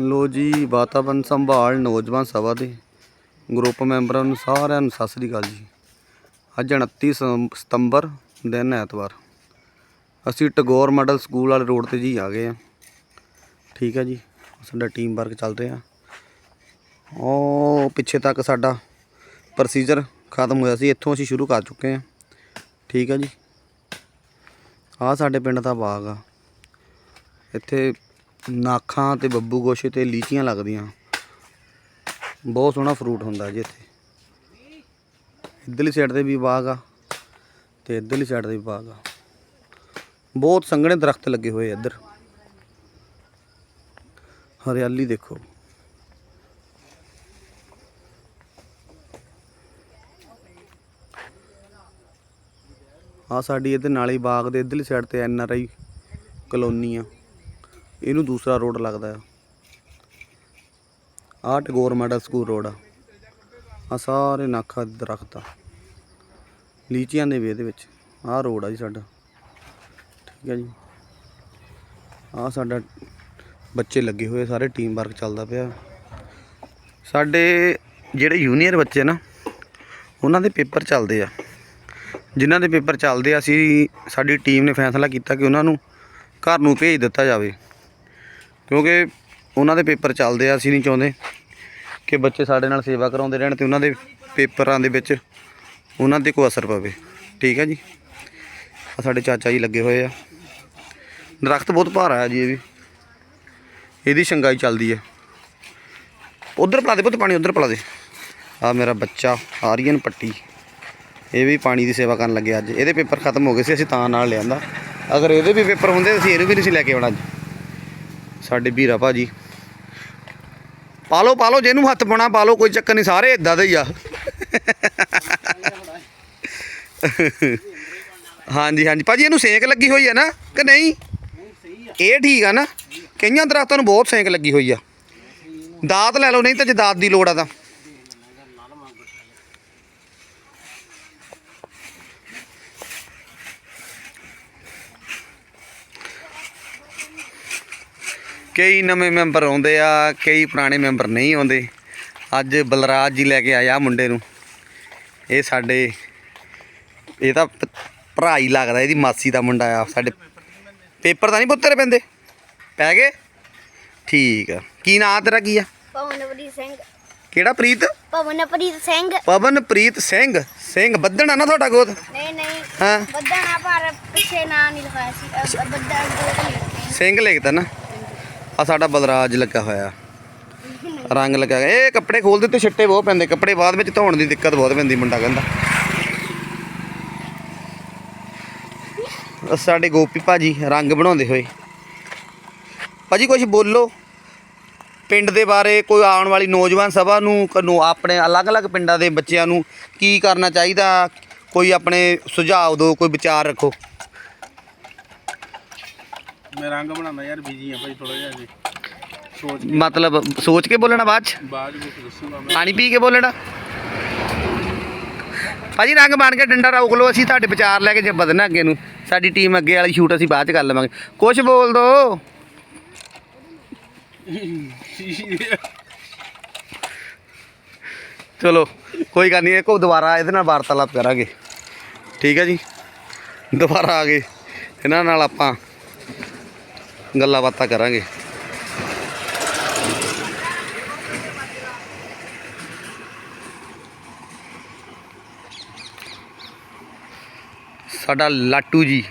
ਲੋ ਜੀ, ਵਾਤਾਵਰਨ ਸੰਭਾਲ ਨੌਜਵਾਨ ਸਭਾ ਦੇ ਗਰੁੱਪ ਮੈਂਬਰਾਂ ਨੂੰ ਸਾਰਿਆਂ ਨੂੰ ਸਤਿ ਸ੍ਰੀ ਅਕਾਲ ਜੀ। ਅੱਜ 29 ਸਤੰਬ- ਸਤੰਬਰ ਦਿਨ ਐਤਵਾਰ। ਅਸੀਂ ਟਗੋਰ ਮਾਡਲ ਸਕੂਲ ਵਾਲੇ ਰੋਡ ਤੇ ਜੀ ਆ ਗਏ ਆ ਠੀਕ ਹੈ ਜੀ, ਸਾਡਾ ਟੀਮ ਵਰਕ ਚੱਲ ਰਿਹਾ। ਉਹ ਪਿੱਛੇ ਤੱਕ ਸਾਡਾ ਪ੍ਰੋਸੀਜਰ ਖਤਮ ਹੋਇਆ ਸੀ, ਇੱਥੋਂ ਅਸੀਂ ਸ਼ੁਰੂ ਕਰ ਚੁੱਕੇ ਆ ਠੀਕ ਹੈ ਜੀ। ਆਹ ਸਾਡੇ ਪਿੰਡ ਦਾ ਬਾਗ ਆ। ਇੱਥੇ ਨਾਖਾਂ ਤੇ ਬੱਬੂ ਗੋਸ਼ੇ ਤੇ ਲੀਚੀਆਂ ਲੱਗਦੀਆਂ। ਬਹੁਤ ਸੋਹਣਾ ਫਰੂਟ ਹੁੰਦਾ ਜੀ ਇੱਥੇ। ਇੱਧਰਲੀ ਸਾਈਡ ਤੇ ਵੀ ਬਾਗ ਆ ਤੇ ਇੱਧਰਲੀ ਸਾਈਡ ਤੇ ਵੀ ਬਾਗ ਆ। ਬਹੁਤ ਸੰਘਣੇ ਦਰਖਤ ਲੱਗੇ ਹੋਏ ਇੱਧਰ। ਹਰਿਆਲੀ ਦੇਖੋ। ਆ ਸਾਡੀ ਇਹਦੇ ਨਾਲੇ ਬਾਗ ਦੇ ਇੱਧਰਲੀ ਸਾਈਡ ਤੇ ਐਨ ਆਰ ਆਈ ਕਲੋਨੀ ਆ। ਇਹਨੂੰ ਦੂਸਰਾ ਰੋਡ ਲੱਗਦਾ ਆ। ਆਹ ਟਗੋਰ ਮਾਡਲ ਸਕੂਲ ਰੋਡ ਆ। ਆ ਸਾਰੇ ਨਾਖਾ ਦੇ ਦਰਖਤ ਆ। ਲੀਚੀਆਂ ਦੇ ਵੀ ਇਹਦੇ ਵਿੱਚ। ਆਹ ਰੋਡ ਆ ਜੀ ਸਾਡਾ। ਠੀਕ ਹੈ ਜੀ। ਆਹ ਸਾਡਾ ਬੱਚੇ ਲੱਗੇ ਹੋਏ ਸਾਰੇ ਟੀਮ ਵਰਕ ਚੱਲਦਾ ਪਿਆ। ਸਾਡੇ ਜਿਹੜੇ ਜੂਨੀਅਰ ਬੱਚੇ ਨਾ, ਉਹਨਾਂ ਦੇ ਪੇਪਰ ਚੱਲਦੇ ਆ। ਜਿਨ੍ਹਾਂ ਦੇ ਪੇਪਰ ਚੱਲਦੇ ਆ, ਅਸੀਂ ਸਾਡੀ ਟੀਮ ਨੇ ਫੈਸਲਾ ਕੀਤਾ ਕਿ ਉਹਨਾਂ ਨੂੰ ਘਰ ਨੂੰ ਭੇਜ ਦਿੱਤਾ ਜਾਵੇ। ਕਿਉਂਕਿ ਉਹਨਾਂ ਦੇ ਪੇਪਰ ਚੱਲਦੇ ਆ, ਅਸੀਂ ਨਹੀਂ ਚਾਹੁੰਦੇ ਕਿ ਬੱਚੇ ਸਾਡੇ ਨਾਲ ਸੇਵਾ ਕਰਾਉਂਦੇ ਰਹਿਣ ਤੇ ਉਹਨਾਂ ਦੇ ਪੇਪਰਾਂ ਦੇ ਵਿੱਚ ਉਹਨਾਂ ਤੇ ਕੋਈ ਅਸਰ ਪਵੇ। ਠੀਕ ਹੈ ਜੀ? ਆ ਸਾਡੇ ਚਾਚਾ ਜੀ ਲੱਗੇ ਹੋਏ ਆ। ਦਰਖਤ ਬਹੁਤ ਭਾਰਾ ਹੈ ਜੀ ਇਹ ਵੀ। ਇਹਦੀ ਸ਼ੰਗਾਈ ਚੱਲਦੀ ਹੈ ਉਧਰ ਪਲਾ ਦੇ ਪੁੱਤ, ਪਾਣੀ ਉਧਰ ਪਲਾ ਦੇ। ਆ ਮੇਰਾ ਬੱਚਾ, ਆਰੀਅਨ ਪੱਟੀ। ਇਹ ਵੀ ਪਾਣੀ ਦੀ ਸੇਵਾ ਕਰਨ ਲੱਗੇ ਅੱਜ। ਇਹਦੇ ਪੇਪਰ ਖਤਮ ਹੋ ਗਏ ਸੀ, ਅਸੀਂ ਤਾਂ ਨਾਲ ਲਿਆਂਦਾ। ਅਗਰ ਇਹਦੇ ਵੀ ਪੇਪਰ ਹੁੰਦੇ ਅਸੀਂ ਇਹਨੂੰ ਵੀ ਨਹੀਂ ਸੀ ਲੈ ਕੇ ਆਉਣਾ ਅੱਜ। ਸਾਡੇ ਵੀਰਾ ਭਾਜੀ। ਪਾ ਲਓ ਜਿਹਨੂੰ ਹੱਥ ਪਾਉਣਾ ਪਾ ਲਓ ਕੋਈ ਚੱਕਰ ਨਹੀਂ, ਸਾਰੇ ਇਦਾਂ ਦੇ ਹੀ ਆ। ਹਾਂਜੀ ਹਾਂਜੀ। ਭਾਜੀ, ਇਹਨੂੰ ਸੇਕ ਲੱਗੀ ਹੋਈ ਹੈ ਨਾ, ਕਿ ਨਹੀਂ? ਇਹ ਠੀਕ ਆ ਨਾ। ਕਈਆਂ ਦਰਖਤਾਂ ਨੂੰ ਬਹੁਤ ਸੇਕ ਲੱਗੀ ਹੋਈ ਆ। ਦਾਤ ਲੈ ਲਓ, ਨਹੀਂ ਤਾਂ ਜੇ ਦਾਤ ਦੀ ਲੋੜ ਆ ਤਾਂ। ਕਈ ਨਵੇਂ ਮੈਂਬਰ ਆਉਂਦੇ ਆ ਕਈ ਪੁਰਾਣੇ ਮੈਂਬਰ ਨਹੀਂ ਆਉਂਦੇ। ਅੱਜ ਬਲਰਾਜ ਜੀ ਲੈ ਕੇ ਆਇਆ ਮੁੰਡੇ ਨੂੰ। ਇਹ ਸਾਡੇ ਇਹ ਤਾਂ ਭਰਾ ਹੀ ਲੱਗਦਾ ਇਹਦੀ ਮਾਸੀ ਦਾ ਮੁੰਡਾ ਆ ਸਾਡੇ ਪੇਪਰ ਤਾਂ ਨਹੀਂ ਪੁੱਤਰ ਪੈਂਦੇ? ਪੈ ਗਏ? ਠੀਕ ਆ। ਕੀ ਨਾਂ ਤੇਰਾ ਕੀ ਆ? ਪਵਨਪ੍ਰੀਤ ਸਿੰਘ। ਕਿਹੜਾ ਪ੍ਰੀਤ? ਪਵਨਪ੍ਰੀਤ ਸਿੰਘ। ਪਵਨਪ੍ਰੀਤ ਸਿੰਘ? ਸਿੰਘ ਬੱਦਣਾ ਨਾ ਤੁਹਾਡਾ ਗੋਦ ਨਹੀਂ ਨਹੀਂ। ਹਾਂ? ਬੱਦਣਾ ਪਰ ਪਿੱਛੇ ਨਾਂ ਨਹੀਂ ਲਿਖਾਇਆ ਸੀ। ਨਹੀਂ ਸਿੰਘ ਲਿਖਦਾ ਨਾ। ਆ ਸਾਡਾ ਬਲਰਾਜ ਲੱਗਾ ਹੋਇਆ। ਰੰਗ ਲੱਗਾ ਹੋਇਆ। ਇਹ ਕੱਪੜੇ ਖੋਲ ਦਿੱਤੇ, ਛਿੱਟੇ ਬਹੁਤ ਪੈਂਦੇ। ਕੱਪੜੇ ਬਾਅਦ ਵਿੱਚ ਧੋਣ ਦੀ ਦਿੱਕਤ ਬਹੁਤ ਪੈਂਦੀ, ਮੁੰਡਾ ਕਹਿੰਦਾ। ਸਾਡੇ ਗੋਪੀ ਭਾਜੀ ਰੰਗ ਬਣਾਉਂਦੇ ਹੋਏ। ਭਾਜੀ ਕੁਝ ਬੋਲੋ। ਪਿੰਡ ਦੇ ਬਾਰੇ ਕੋਈ ਆਉਣ ਵਾਲੀ ਨੌਜਵਾਨ ਸਭਾ ਨੂੰ, ਕਨੂੰ ਆਪਣੇ ਅਲੱਗ-ਅਲੱਗ ਪਿੰਡਾਂ ਦੇ ਬੱਚਿਆਂ ਨੂੰ ਕੀ ਕਰਨਾ ਚਾਹੀਦਾ? ਕੋਈ ਆਪਣੇ ਸੁਝਾਅ ਦਿਓ, ਕੋਈ ਵਿਚਾਰ ਰੱਖੋ। ਮੈਂ ਰੰਗ ਬਣਾਉਂਦਾ ਯਾਰ ਬਿਜ਼ੀ ਆ ਭਾਈ ਥੋੜਾ ਜਿਹਾ ਜੀ ਸੋਚ ਮਤਲਬ ਸੋਚ ਕੇ ਬੋਲਣਾ ਬਾਅਦ ਚ? ਬਾਅਦ ਵਿੱਚ ਦੱਸੂਗਾ ਮੈਂ। ਪਾਣੀ ਪੀ ਕੇ ਬੋਲਣਾ। ਭਾਜੀ ਰੰਗ ਬਣ ਕੇ ਡੰਡਾ ਰੋਕ ਲਓ ਅਸੀਂ ਤੁਹਾਡੇ ਵਿਚਾਰ ਲੈ ਕੇ ਜੇ ਵਧਣਾ ਅੱਗੇ ਨੂੰ। ਸਾਡੀ ਟੀਮ ਅੱਗੇ ਵਾਲੀ ਸ਼ੂਟ ਅਸੀਂ ਬਾਅਦ ਚ ਕਰ ਲਵਾਂਗੇ। ਕੁਝ ਬੋਲ ਦੋ। ਚਲੋ ਕੋਈ ਗੱਲ ਨਹੀਂ ਇਹ ਕੋ ਦੁਬਾਰਾ ਇਹਦੇ ਨਾਲ ਵਾਰਤਾਲਾਪ ਕਰਾਂਗੇ। ਠੀਕ ਹੈ ਜੀ? ਦੁਬਾਰਾ ਆ ਗਏ। ਇਹਨਾਂ ਨਾਲ ਆਪਾਂ ਗੱਲਾਂ ਬਾਤਾਂ ਕਰਾਂਗੇ। ਸਾਡਾ ਲਾਟੂ ਜੀ।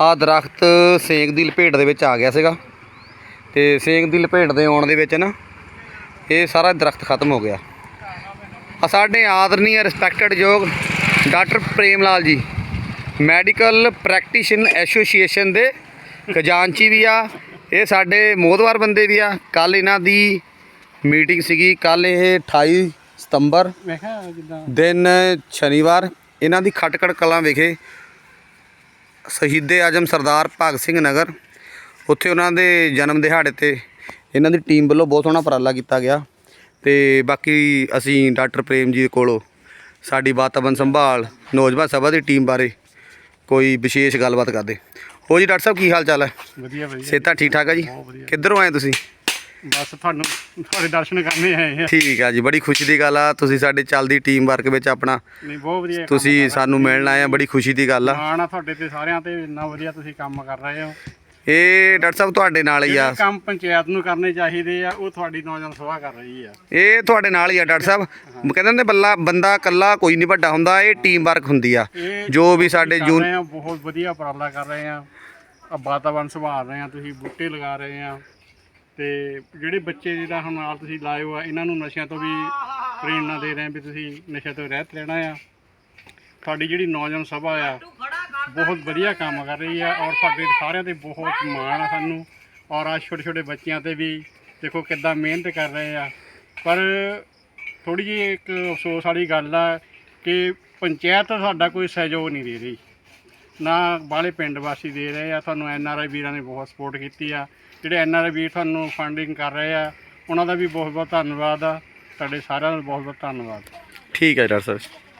ਆ ਦਰਖਤ ਸੇਕ ਦੀ ਲਪੇਟ ਦੇ ਵਿੱਚ ਆ ਗਿਆ ਸੀਗਾ। ਤੇ ਸੇਕ ਦੀ ਲਪੇਟ ਦੇ ਆਉਣ ਦੇ ਵਿੱਚ ਨਾ ਇਹ ਸਾਰਾ ਦਰਖਤ ਖਤਮ ਹੋ ਗਿਆ। ਆ ਸਾਡੇ ਆਦਰਨੀय ਰਿਸਪੈਕਟਡ ਯੋਗ ਡਾਕਟਰ ਪ੍ਰੇਮ ਲਾਲ ਜੀ। ਮੈਡੀਕਲ ਪ੍ਰੈਕਟੀਸ਼ਨ ਐਸੋਸੀਏਸ਼ਨ ਦੇ ਖਜ਼ਾਨਚੀ ਵੀ ਆ ਇਹ ਸਾਡੇ ਮੋਦਵਾਰ ਬੰਦੇ ਵੀ ਆ। ਕੱਲ ਇਹਨਾਂ ਦੀ ਮੀਟਿੰਗ ਸੀਗੀ ਕੱਲ ਇਹ 28 ਸਤੰਬਰ ਮੈਂ ਕਿਹਾ ਜਿੱਦਾਂ ਦਿਨ ਸ਼ਨੀਵਾਰ ਇਹਨਾਂ ਦੀ ਖਟਕੜ ਕਲਾਂ ਵਿਖੇ ਸ਼ਹੀਦੇ ਆਜਮ ਸਰਦਾਰ ਭਗਤ ਸਿੰਘ ਨਗਰ ਉੱਥੇ ਉਹਨਾਂ ਦੇ ਜਨਮ ਦਿਹਾੜੇ ਤੇ ਇਹਨਾਂ ਦੀ ਟੀਮ ਵੱਲੋਂ ਬਹੁਤ ਸੋਹਣਾ ਉਪਰਾਲਾ ਕੀਤਾ ਗਿਆ ਤੇ ਬਾਕੀ ਅਸੀਂ ਡਾਕਟਰ ਪ੍ਰੇਮ ਜੀ ਕੋਲੋਂ ਸਾਡੀ ਵਾਤਾਵਰਨ ਸੰਭਾਲ ਨੌਜਵਾਨ ਸਭਾ ਦੀ ਟੀਮ ਬਾਰੇ ਕੋਈ ਵਿਸ਼ੇਸ਼ ਗੱਲਬਾਤ ਕਰਦੇ। ਹੋ ਜੀ ਡਾਕਟਰ ਸਾਹਿਬ ਕੀ ਹਾਲ ਚਾਲ ਹੈ? ਵਧੀਆ ਵਧੀਆ ਸਿਹਤਾਂ ਠੀਕ ਠਾਕ ਆ ਜੀ? ਬਹੁਤ ਵਧੀਆ। ਕਿੱਧਰੋਂ ਆਏ ਤੁਸੀਂ? ਬਸ ਤੁਹਾਨੂੰ ਤੁਹਾਡੇ ਦਰਸ਼ਨ ਕਰਨੇ ਆਏ ਆ। ਠੀਕ ਆ ਜੀ ਬੜੀ ਖੁਸ਼ੀ ਦੀ ਗੱਲ ਆ। ਤੁਸੀਂ ਸਾਡੇ ਚੱਲਦੀ ਟੀਮ ਵਰਕ ਵਿੱਚ ਆਪਣਾ ਨਹੀਂ ਬਹੁਤ ਵਧੀਆ ਕੰਮ ਤੁਸੀਂ ਰਹੇ ਸਾਨੂੰ ਮਿਲਣ ਆਏ ਆ ਬੜੀ ਖੁਸ਼ੀ ਦੀ ਗੱਲ ਆ। ਮਾਣ ਆ ਤੁਹਾਡੇ ਤੇ ਸਾਰਿਆਂ ਤੇ ਇੰਨਾ ਵਧੀਆ ਤੁਸੀਂ ਕੰਮ ਕਰ ਰਹੇ ਹੋ। ਇਹ ਡਾਕਟਰ ਸਾਹਿਬ ਤੁਹਾਡੇ ਨਾਲ ਹੀ ਆ। ਜਿਹੜੇ ਕੰਮ ਪੰਚਾਇਤ ਨੂੰ ਕਰਨੇ ਚਾਹੀਦੇ ਆ ਉਹ ਤੁਹਾਡੀ ਨੌਜਵਾਨ ਸਭਾ ਕਰ ਰਹੀ ਆ। ਇਹ ਤੁਹਾਡੇ ਨਾਲ ਹੀ ਆ ਡਾਕਟਰ ਸਾਹਿਬ। ਕਹਿੰਦੇ ਹੁੰਦੇ ਬੱਲਾ ਬੰਦਾ ਇਕੱਲਾ ਕੋਈ ਨਹੀਂ ਵੱਡਾ ਹੁੰਦਾ ਇਹ ਟੀਮ ਵਰਕ ਹੁੰਦੀ ਆ। ਇਹ ਜੋ ਵੀ ਸਾਡੇ ਕਰ ਜੂਨ ਰਹੇ ਆ ਬਹੁਤ ਵਧੀਆ ਉਪਰਾਲਾ ਕਰ ਰਹੇ ਆ। ਆ ਵਾਤਾਵਰਨ ਸੰਭਾਲ ਰਹੇ ਆ ਤੁਸੀਂ ਬੂਟੇ ਲਗਾ ਰਹੇ ਆ। ਤੇ ਜਿਹੜੇ ਬੱਚੇ ਜਿਹਦਾ ਹੁਣ ਨਾਲ ਤੁਸੀਂ ਲਾਏ ਹੋ ਆ ਇਹਨਾਂ ਨੂੰ ਨਸ਼ਿਆਂ ਤੋਂ ਵੀ ਪ੍ਰੇਰਣਾ ਦੇ ਰਹੇ ਆ ਵੀ ਤੁਸੀਂ ਨਸ਼ੇ ਤੋਂ ਰਹਿਤ ਲੈਣਾ ਆ। ਤੁਹਾਡੀ ਜਿਹੜੀ ਨੌਜਵਾਨ ਸਭਾ ਆ ਬਹੁਤ ਵਧੀਆ ਕੰਮ ਕਰ ਰਹੀ ਆ ਔਰ ਸਾਡੇ ਸਾਰਿਆਂ ਤੇ ਬਹੁਤ ਮਾਣ ਆ ਸਾਨੂੰ ਔਰ ਆ ਛੋਟੇ ਛੋਟੇ ਬੱਚਿਆਂ ਤੇ ਵੀ ਦੇਖੋ ਕਿੱਦਾਂ ਮਿਹਨਤ ਕਰ ਰਹੇ ਆ। ਪਰ ਥੋੜੀ ਜਿਹੀ ਇੱਕ ਅਫਸੋਸ ਵਾਲੀ ਗੱਲ ਆ ਕਿ ਪੰਚਾਇਤ ਸਾਡਾ ਕੋਈ ਸਹਿਯੋਗ ਨਹੀਂ ਦੇ ਰਹੀ। ਨਾ ਬਾਹਲੇ ਪਿੰਡ ਵਾਸੀ ਦੇ ਰਹੇ ਆ ਤੁਹਾਨੂੰ ਐਨ ਆਰ ਆਈ ਵੀਰਾਂ ਨੇ ਬਹੁਤ ਸਪੋਰਟ ਕੀਤੀ ਆ। ਜਿਹੜੇ ਐਨ ਆਰ ਆਈ ਵੀਰ ਤੁਹਾਨੂੰ ਫੰਡਿੰਗ ਕਰ ਰਹੇ ਆ, ਉਹਨਾਂ ਦਾ ਵੀ ਬਹੁਤ ਬਹੁਤ ਧੰਨਵਾਦ ਆ। ਤੁਹਾਡੇ ਸਾਰਿਆਂ ਦਾ ਬਹੁਤ ਬਹੁਤ ਧੰਨਵਾਦ। ਠੀਕ ਹੈ ਡਾਕਟਰ ਸਾਹਿਬ।